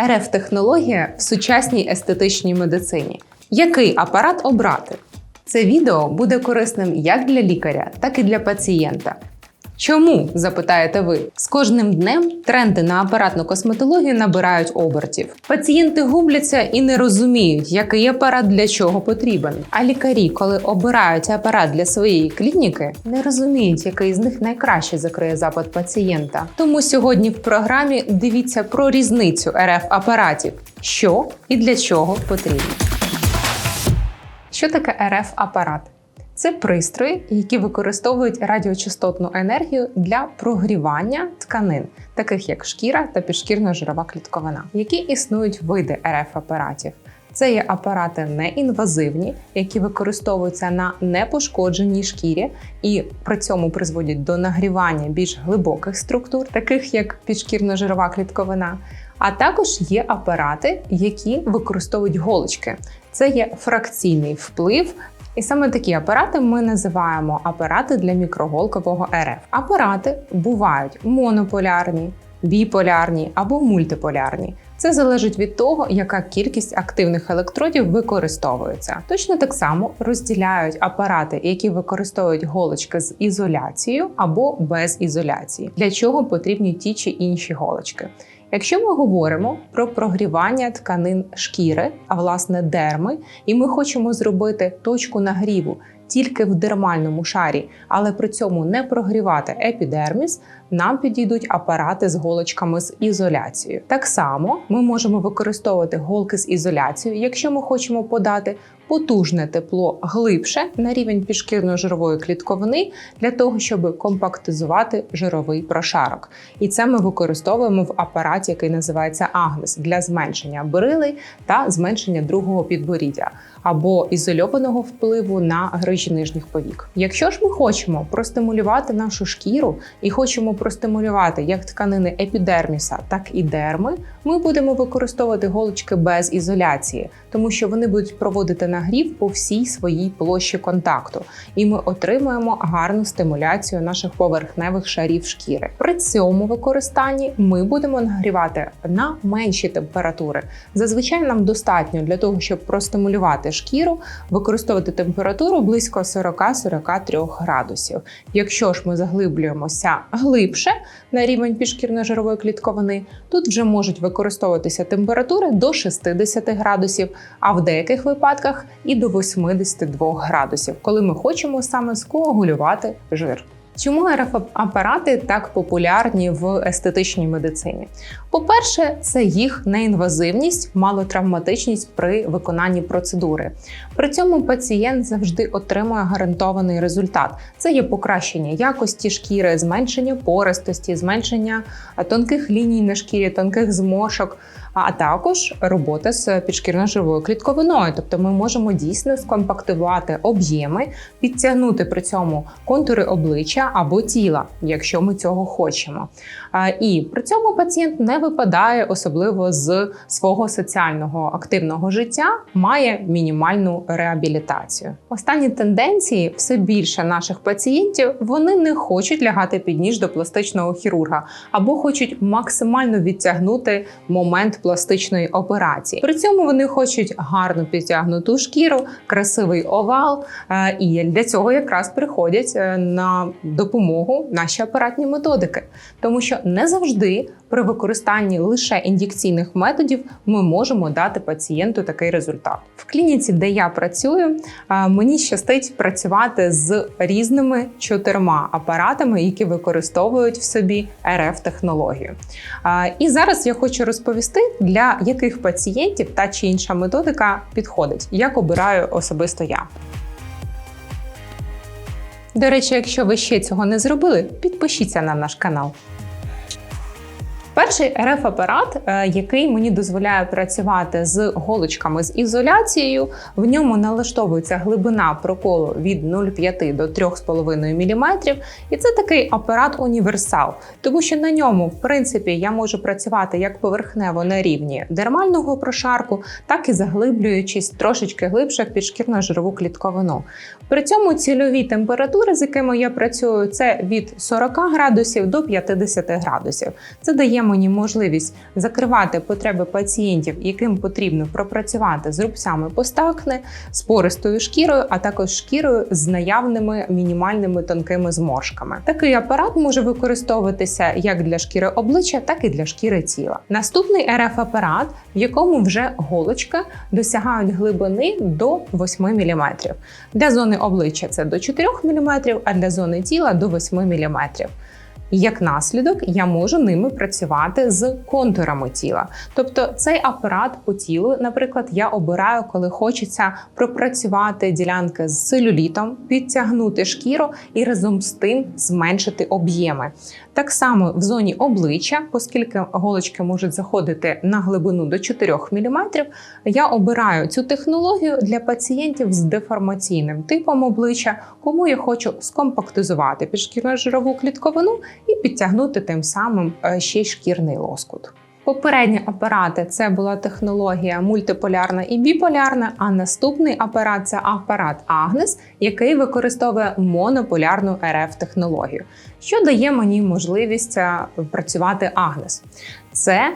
РФ технологія в сучасній естетичній медицині. Який апарат обрати? Це відео буде корисним як для лікаря, так і для пацієнта. Чому запитаєте ви? З кожним днем тренди на апаратну косметологію набирають обертів. Пацієнти губляться і не розуміють, який апарат для чого потрібен. А лікарі, коли обирають апарат для своєї клініки, не розуміють, який з них найкраще закриє запит пацієнта. Тому сьогодні в програмі дивіться про різницю РФ апаратів, що і для чого потрібно. Що таке РФ апарат? Це пристрої, які використовують радіочастотну енергію для прогрівання тканин, таких як шкіра та підшкірна жирова клітковина, які існують види РФ апаратів. Це є апарати неінвазивні, які використовуються на непошкодженій шкірі і при цьому призводять до нагрівання більш глибоких структур, таких як підшкірно-жирова клітковина. А також є апарати, які використовують голочки. Це є фракційний вплив і саме такі апарати ми називаємо апарати для мікроголкового РФ. Апарати бувають монополярні, біполярні або мультиполярні. Це залежить від того, яка кількість активних електродів використовується. Точно так само розділяють апарати, які використовують голочки з ізоляцією або без ізоляції, для чого потрібні ті чи інші голочки. Якщо ми говоримо про прогрівання тканин шкіри, а власне дерми, і ми хочемо зробити точку нагріву тільки в дермальному шарі, але при цьому не прогрівати епідерміс, нам підійдуть апарати з голочками з ізоляцією. Так само ми можемо використовувати голки з ізоляцією, якщо ми хочемо подати потужне тепло глибше на рівень підшкірно-жирової клітковини для того, щоб компактизувати жировий прошарок. І це ми використовуємо в апараті, який називається Агнес для зменшення брилей та зменшення другого підборіддя або ізольованого впливу на грижі нижніх повік. Якщо ж ми хочемо простимулювати нашу шкіру і хочемо простимулювати як тканини епідерміса, так і дерми, ми будемо використовувати голочки без ізоляції, тому що вони будуть проводити нагрів по всій своїй площі контакту, і ми отримуємо гарну стимуляцію наших поверхневих шарів шкіри. При цьому використанні ми будемо нагрівати на менші температури. Зазвичай нам достатньо для того, щоб простимулювати шкіру, використовувати температуру близько 40-43 градусів. Якщо ж ми заглиблюємося глибше на рівень підшкірно-жирової клітковини, тут вже можуть використовуватися температури до 60 градусів, а в деяких випадках і до 82 градусів, коли ми хочемо саме скоагулювати жир. Чому РФ-апарати так популярні в естетичній медицині? По-перше, це їх неінвазивність, малотравматичність при виконанні процедури. При цьому пацієнт завжди отримує гарантований результат. Це є покращення якості шкіри, зменшення пористості, зменшення тонких ліній на шкірі, тонких змошок. А також робота з підшкірно-живою клітковиною, тобто ми можемо дійсно скомпактувати об'єми, підтягнути при цьому контури обличчя або тіла, якщо ми цього хочемо. І при цьому пацієнт не випадає особливо з свого соціального активного життя, має мінімальну реабілітацію. Останні тенденції все більше наших пацієнтів вони не хочуть лягати під ніж до пластичного хірурга або хочуть максимально відтягнути момент пластичної операції. При цьому вони хочуть гарно підтягнуту шкіру, красивий овал, е, і для цього якраз приходять е, на допомогу наші апаратні методики, тому що не завжди при використанні лише ін'єкційних методів ми можемо дати пацієнту такий результат. В клініці, де я працюю, мені щастить працювати з різними чотирма апаратами, які використовують в собі РФ технологію. І зараз я хочу розповісти, для яких пацієнтів та чи інша методика підходить, як обираю особисто я. До речі, якщо ви ще цього не зробили, підпишіться на наш канал. Перший РФ-апарат, е, який мені дозволяє працювати з голочками з ізоляцією, в ньому налаштовується глибина проколу від 0,5 до 3,5 мм. І це такий апарат універсал, тому що на ньому, в принципі, я можу працювати як поверхнево на рівні дермального прошарку, так і заглиблюючись трошечки глибше в підшкірно-жирову клітковину. При цьому цільові температури, з якими я працюю, це від 40 градусів до 50 градусів. Це дає мені можливість закривати потреби пацієнтів, яким потрібно пропрацювати з рубцями постакни, з пористою шкірою, а також шкірою з наявними мінімальними тонкими зморшками. Такий апарат може використовуватися як для шкіри обличчя, так і для шкіри тіла. Наступний РФ апарат, в якому вже голочки досягають глибини до 8 мм. Для зони обличчя це до 4 мм, а для зони тіла до 8 мм. Як наслідок, я можу ними працювати з контурами тіла. Тобто цей апарат по тілу, наприклад, я обираю, коли хочеться пропрацювати ділянки з целюлітом, підтягнути шкіру і разом з тим зменшити об'єми. Так само в зоні обличчя, оскільки голочки можуть заходити на глибину до 4 мм, я обираю цю технологію для пацієнтів з деформаційним типом обличчя, кому я хочу скомпактизувати підшкірно-жирову клітковину і підтягнути тим самим е, ще шкірний лоскут. Попередні апарати це була технологія мультиполярна і біполярна. А наступний апарат це апарат Агнес, який використовує монополярну РФ технологію, що дає мені можливість е, працювати Агнес. Це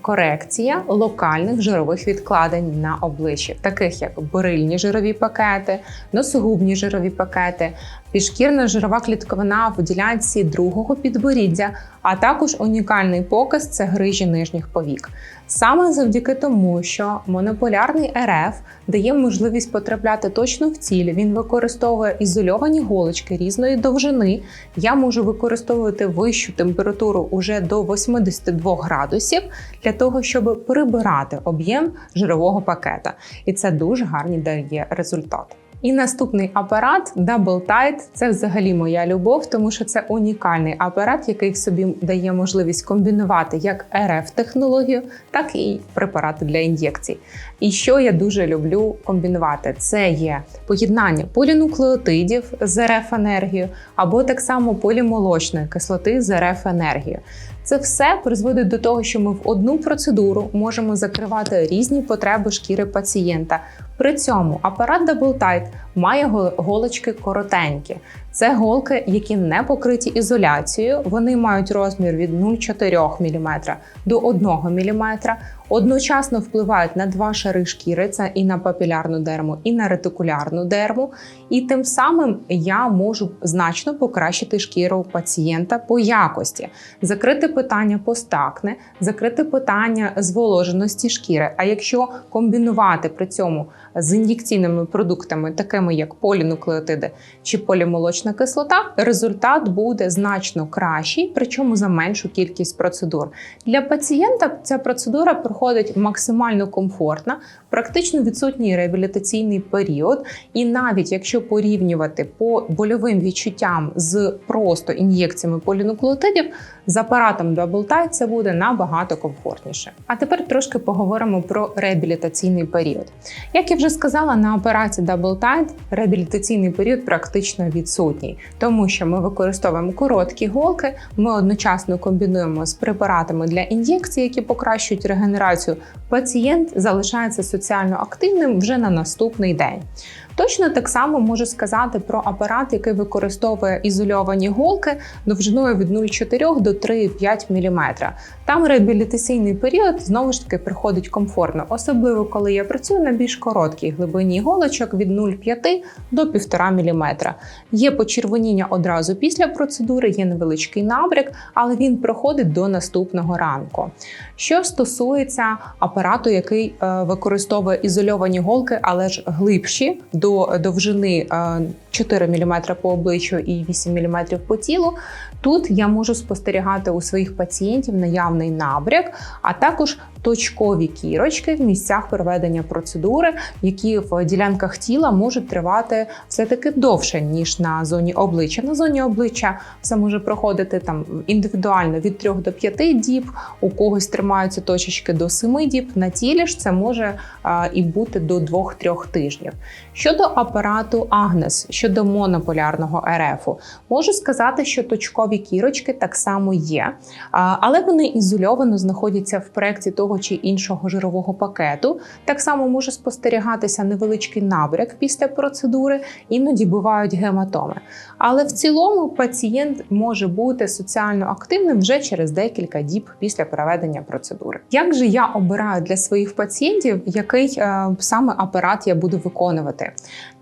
корекція локальних жирових відкладень на обличчі, таких як бурильні жирові пакети, носогубні жирові пакети, підшкірна жирова клітковина в ділянці другого підборіддя, а також унікальний показ це грижі нижніх повік. Саме завдяки тому, що монополярний РФ дає можливість потрапляти точно в ціль, він використовує ізольовані голочки різної довжини. Я можу використовувати вищу температуру уже до 82 градусів для того, щоб прибирати об'єм жирового пакета. І це дуже гарний дає результат. І наступний апарат Double Tide – це взагалі моя любов, тому що це унікальний апарат, який в собі дає можливість комбінувати як РФ технологію, так і препарати для ін'єкцій. І що я дуже люблю комбінувати, це є поєднання полінуклеотидів з РФ енергією, або так само полімолочної кислоти з РФ енергією. Це все призводить до того, що ми в одну процедуру можемо закривати різні потреби шкіри пацієнта. При цьому апарат Double Tight має голочки коротенькі. Це голки, які не покриті ізоляцією. Вони мають розмір від 0,4 мм до 1 мм. Одночасно впливають на два шари шкіри, це і на папілярну дерму, і на ретикулярну дерму. І тим самим я можу значно покращити шкіру пацієнта по якості, закрити питання постакне, закрити питання зволоженості шкіри. А якщо комбінувати при цьому з ін'єкційними продуктами, такими як полінуклеотиди чи полімолочна кислота, результат буде значно кращий, причому за меншу кількість процедур. Для пацієнта ця процедура проходить максимально комфортно, практично відсутній реабілітаційний період. І навіть якщо порівнювати по больовим відчуттям з просто ін'єкціями полінуклеотидів, з апаратом Double Tide це буде набагато комфортніше. А тепер трошки поговоримо про реабілітаційний період. Як я вже сказала, на операції Double Tide реабілітаційний період практично відсутній, тому що ми використовуємо короткі голки, ми одночасно комбінуємо з препаратами для ін'єкцій, які покращують регенерацію. Пацієнт залишається соціально активним вже на наступний день. Точно так само можу сказати про апарат, який використовує ізольовані голки довжиною від 0,4 до 3,5 мм. Там реабілітаційний період знову ж таки приходить комфортно, особливо коли я працюю на більш короткій глибині голочок від 0,5 до 1,5 мм. Є почервоніння одразу після процедури, є невеличкий набряк, але він проходить до наступного ранку. Що стосується апарату, який е, використовує ізольовані голки, але ж глибші до довжини 4 мм по обличчю і 8 мм по тілу. Тут я можу спостерігати у своїх пацієнтів наявний набряк, а також точкові кірочки в місцях проведення процедури, які в ділянках тіла можуть тривати все-таки довше, ніж на зоні обличчя. На зоні обличчя все може проходити там індивідуально від 3 до 5 діб, у когось тримаються точечки до 7 діб. На тілі ж це може а, і бути до 2-3 тижнів. Щодо апарату Агнес, щодо монополярного РФ, можу сказати, що точкові кірочки так само є, а, але вони ізольовано знаходяться в проєкті того того чи іншого жирового пакету. Так само може спостерігатися невеличкий набряк після процедури, іноді бувають гематоми. Але в цілому пацієнт може бути соціально активним вже через декілька діб після проведення процедури. Як же я обираю для своїх пацієнтів, який е, саме апарат я буду виконувати?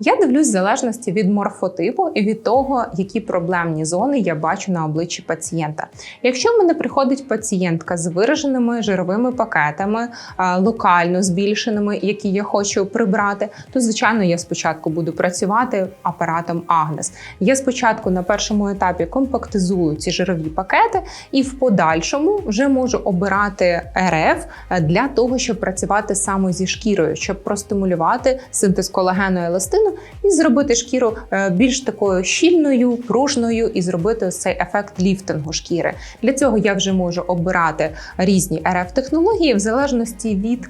Я дивлюсь в залежності від морфотипу і від того, які проблемні зони я бачу на обличчі пацієнта. Якщо в мене приходить пацієнтка з вираженими жировими пакетами, е, локально збільшеними, які я хочу прибрати, то звичайно я спочатку буду працювати апаратом Агнес. Я спочатку на першому етапі компактизую ці жирові пакети, і в подальшому вже можу обирати РФ для того, щоб працювати саме зі шкірою, щоб простимулювати синтез колагену еластину і зробити шкіру е, більш такою щільною, пружною і зробити цей ефект ліфтингу шкіри. Для цього я вже можу обирати різні РФ в залежності від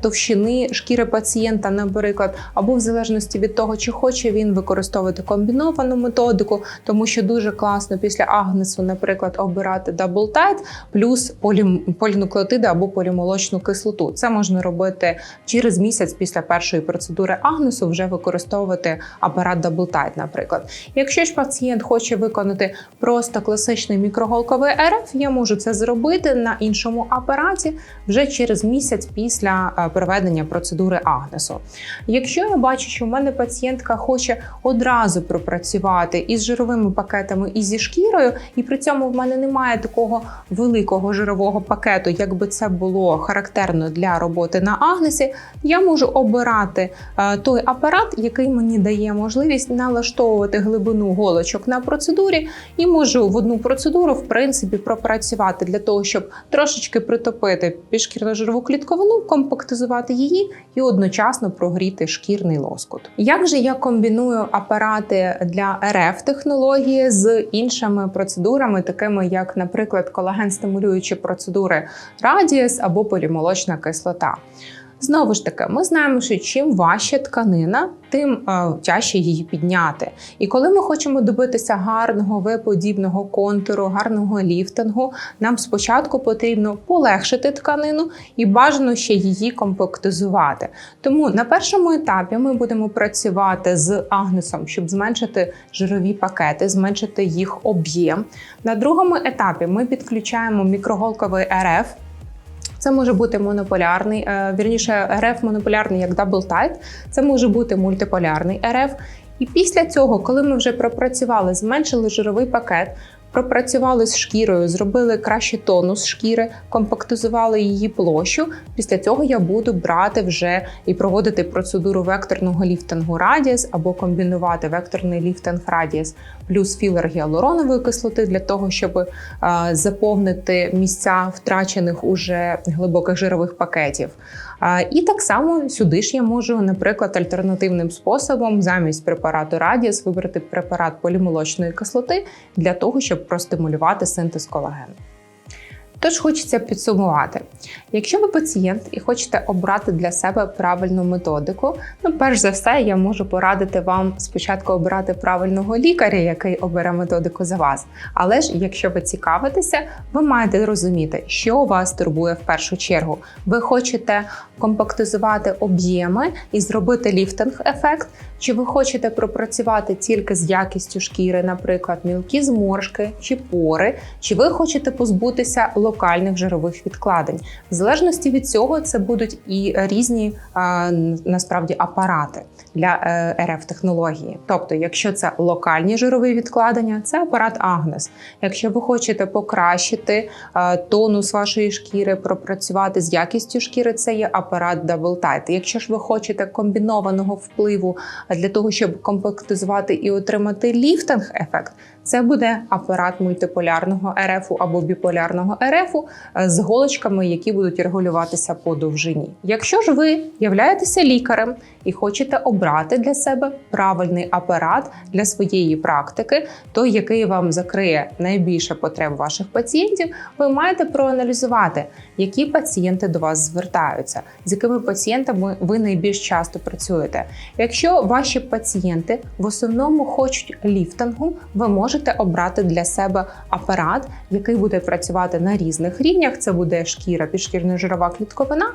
товщини шкіри пацієнта, наприклад, або в залежності від того, чи хоче він використовувати комбіновану методику, тому що дуже класно після агнесу, наприклад, обирати Double Tide плюс полі... полінуклеотиди або полімолочну кислоту. Це можна робити через місяць після першої процедури агнесу, вже використовувати апарат Tide, наприклад. Якщо ж пацієнт хоче виконати просто класичний мікроголковий РФ, я можу це зробити на іншому апараті вже через місяць після е, проведення процедури агнесу. Якщо я бачу, що в мене пацієнтка хоче одразу пропрацювати із жировими пакетами і зі шкірою, і при цьому в мене немає такого великого жирового пакету, як би це було характерно для роботи на агнесі, я можу обирати е, той апарат, який мені дає можливість налаштовувати глибину голочок на процедурі, і можу в одну процедуру, в принципі, пропрацювати для того, щоб трошечки притопити підшкірну жирову клітковину, компактизувати її і одночасно прогріти шкірний лоскут. Як же я комбіную апарати для РФ технології з іншими процедурами, такими як, наприклад, колаген-стимулюючі процедури Радіс або полімолочна кислота? Знову ж таки, ми знаємо, що чим важча тканина, тим е, тяжче її підняти. І коли ми хочемо добитися гарного веподібного контуру, гарного ліфтингу, нам спочатку потрібно полегшити тканину і бажано ще її компактизувати. Тому на першому етапі ми будемо працювати з агнесом, щоб зменшити жирові пакети, зменшити їх об'єм. На другому етапі ми підключаємо мікроголковий РФ. Це може бути монополярний, е, вірніше РФ монополярний як Дабл Тайт. це може бути мультиполярний РФ. І після цього, коли ми вже пропрацювали, зменшили жировий пакет, пропрацювали з шкірою, зробили кращий тонус шкіри, компактизували її площу. Після цього я буду брати вже і проводити процедуру векторного ліфтингу радіс або комбінувати векторний ліфтинг радіс плюс філер гіалуронової кислоти для того, щоб е, заповнити місця втрачених уже глибоких жирових пакетів. Е, і так само сюди ж я можу, наприклад, альтернативним способом замість препарату Радіс вибрати препарат полімолочної кислоти для того, щоб простимулювати синтез колагену. Тож хочеться підсумувати: якщо ви пацієнт і хочете обрати для себе правильну методику, ну перш за все, я можу порадити вам спочатку обирати правильного лікаря, який обере методику за вас. Але ж, якщо ви цікавитеся, ви маєте розуміти, що вас турбує в першу чергу. Ви хочете компактизувати об'єми і зробити ліфтинг-ефект, чи ви хочете пропрацювати тільки з якістю шкіри, наприклад, мілкі зморшки чи пори, чи ви хочете позбутися локальних жирових відкладень. В залежності від цього це будуть і різні насправді апарати для е, РФ технології. Тобто, якщо це локальні жирові відкладення, це апарат Агнес. Якщо ви хочете покращити тонус вашої шкіри, пропрацювати з якістю шкіри, це є апарат Double Tide. Якщо ж ви хочете комбінованого впливу для того, щоб компактизувати і отримати ліфтинг ефект, це буде апарат мультиполярного РФ або біполярного РФ з голочками, які будуть регулюватися по довжині. Якщо ж ви являєтеся лікарем і хочете обрати для себе правильний апарат для своєї практики, той, який вам закриє найбільше потреб ваших пацієнтів, ви маєте проаналізувати, які пацієнти до вас звертаються, з якими пацієнтами ви найбільш часто працюєте. Якщо ваші пацієнти в основному хочуть ліфтингу, ви можете обрати для себе апарат, який буде працювати на різних рівнях. Це буде шкіра, підшкірно-жирова клітковина.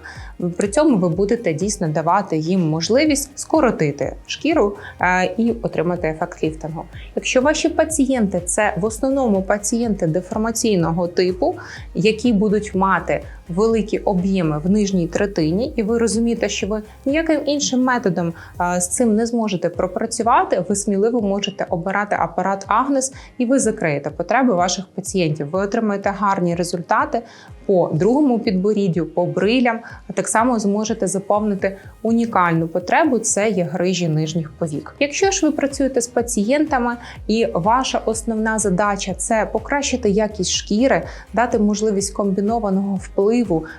При цьому ви будете дійсно давати їм можливість скоротити шкіру е, і отримати ефект ліфтингу. Якщо ваші пацієнти це в основному пацієнти деформаційного типу, які будуть мати великі об'єми в нижній третині, і ви розумієте, що ви ніяким іншим методом з цим не зможете пропрацювати, ви сміливо можете обирати апарат Агнес, і ви закриєте потреби ваших пацієнтів. Ви отримаєте гарні результати по другому підборіддю, по брилям, а так само зможете заповнити унікальну потребу це є грижі нижніх повік. Якщо ж ви працюєте з пацієнтами, і ваша основна задача це покращити якість шкіри, дати можливість комбінованого впливу,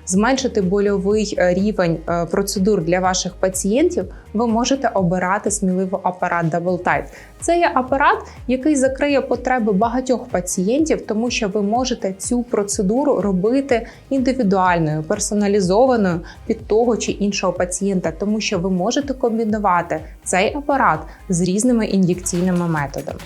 зменшити больовий е, рівень е, процедур для ваших пацієнтів, ви можете обирати сміливо апарат Double Tight. Це є апарат, який закриє потреби багатьох пацієнтів, тому що ви можете цю процедуру робити індивідуальною, персоналізованою під того чи іншого пацієнта, тому що ви можете комбінувати цей апарат з різними ін'єкційними методами.